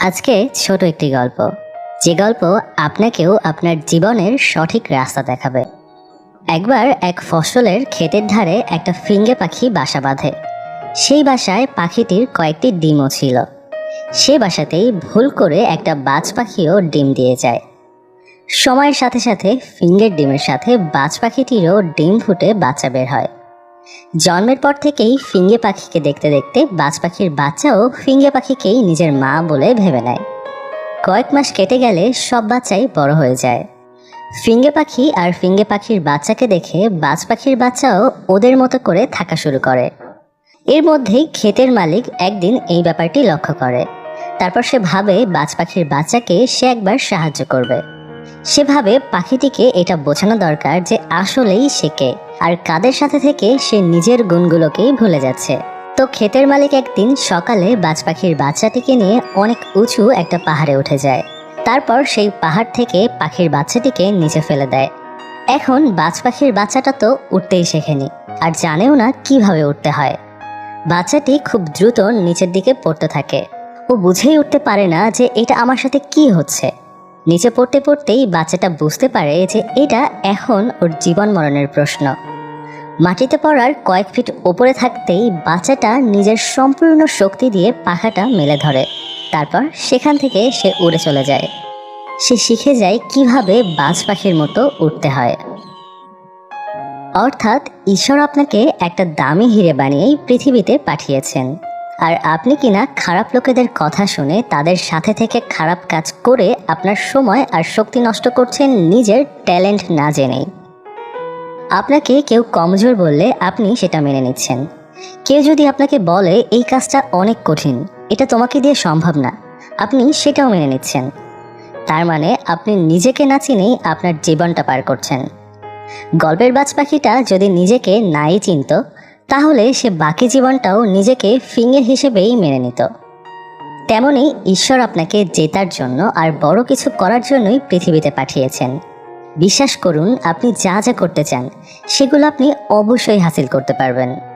আজকে ছোট একটি গল্প। যে গল্প আপনাকেও আপনার জীবনের সঠিক রাস্তা দেখাবে। একবার এক ফসলের ক্ষেতের ধারে একটা ফিঙ্গে পাখি বাসা বাঁধে। সেই বাসায় পাখিটির কয়েকটি ডিমও ছিল। সে বাসাতেই ভুল করে একটা বাজ পাখিও ডিম দিয়ে যায়। সময়ের সাথে সাথে ফিঙ্গের ডিমের সাথে বাজ পাখিটিরও ডিম ফুটে বাচ্চা বের হয়। জন্মের পর থেকেই ফিঙ্গে পাখিকে দেখতে দেখতে বাজ পাখির বাচ্চাও ফিঙ্গে পাখিকেই নিজের মা বলে ভেবে নেয়। কয়েক মাস কেটে গেলে সব বাচ্চাই বড় হয়ে যায়। ফিঙ্গে পাখি আর ফিঙ্গে পাখির বাচ্চাকে দেখে বাজ পাখির বাচ্চাও ওদের মতো করে থাকা শুরু করে। এর মধ্যেই ক্ষেতের মালিক একদিন এই ব্যাপারটি লক্ষ্য করে। তারপর সে ভাবে বাজ পাখির বাচ্চাকে সে একবার সাহায্য করবে। সে ভাবে পাখিটিকে এটা বোঝানো দরকার যে আসলেই সে কে, আর কাদের সাথে থেকে সে নিজের গুণগুলোকেই ভুলে যাচ্ছে। তো ক্ষেতের মালিক একদিন সকালে বাজ পাখির বাচ্চাটিকে নিয়ে অনেক উঁচু একটা পাহাড়ে উঠে যায়। তারপর সেই পাহাড় থেকে পাখির বাচ্চাটিকে নিচে ফেলে দেয়। এখন বাজ পাখির বাচ্চাটা তো উঠতেই শেখেনি, আর জানেও না কীভাবে উঠতে হয়। বাচ্চাটি খুব দ্রুত নিচের দিকে পড়তে থাকে। ও বুঝেই উঠতে পারে না যে এটা আমার সাথে কি হচ্ছে। নিচে পড়তে পড়তেই বাচ্চাটা বুঝতে পারে যে এটা এখন ওর জীবন মরণের প্রশ্ন। মাটিতে পড়ার কয়েক ফিট ওপরে থাকতেই বাচ্চাটা নিজের সম্পূর্ণ শক্তি দিয়ে পাখাটা মেলে ধরে। তারপর সেখান থেকে সে উড়ে চলে যায়। সে শিখে যায় কীভাবে বাজ পাখির মতো উঠতে হয়। অর্থাৎ ঈশ্বর আপনাকে একটা দামি হিরে বানিয়েই পৃথিবীতে পাঠিয়েছেন। আর আপনি কিনা খারাপ লোকেদের কথা শুনে তাদের সাথে থেকে খারাপ কাজ করে আপনার সময় আর শক্তি নষ্ট করছেন নিজের ট্যালেন্ট না জেনেই? আপনাকে কেউ কমজোর বললে আপনি সেটা মেনে নিচ্ছেন। কেউ যদি আপনাকে বলে, এই কাজটা অনেক কঠিন, এটা তোমাকে দিয়ে সম্ভব না, আপনি সেটাও মেনে নিচ্ছেন। তার মানে আপনি নিজেকে না চিনেই আপনার জীবনটা পার করছেন। গল্পের বাজ পাখিটা যদি নিজেকে নাই চিনত তাহলে সে বাকি জীবনটাও নিজেকে ফিঙের হিসেবেই মেনে নিত। তেমনই ঈশ্বর আপনাকে জেতার জন্য আর বড় কিছু করার জন্যই পৃথিবীতে পাঠিয়েছেন। বিশ্বাস করুন, আপনি যা যা করতে চান, সেগুলো আপনি অবশ্যই হাসিল করতে পারবেন।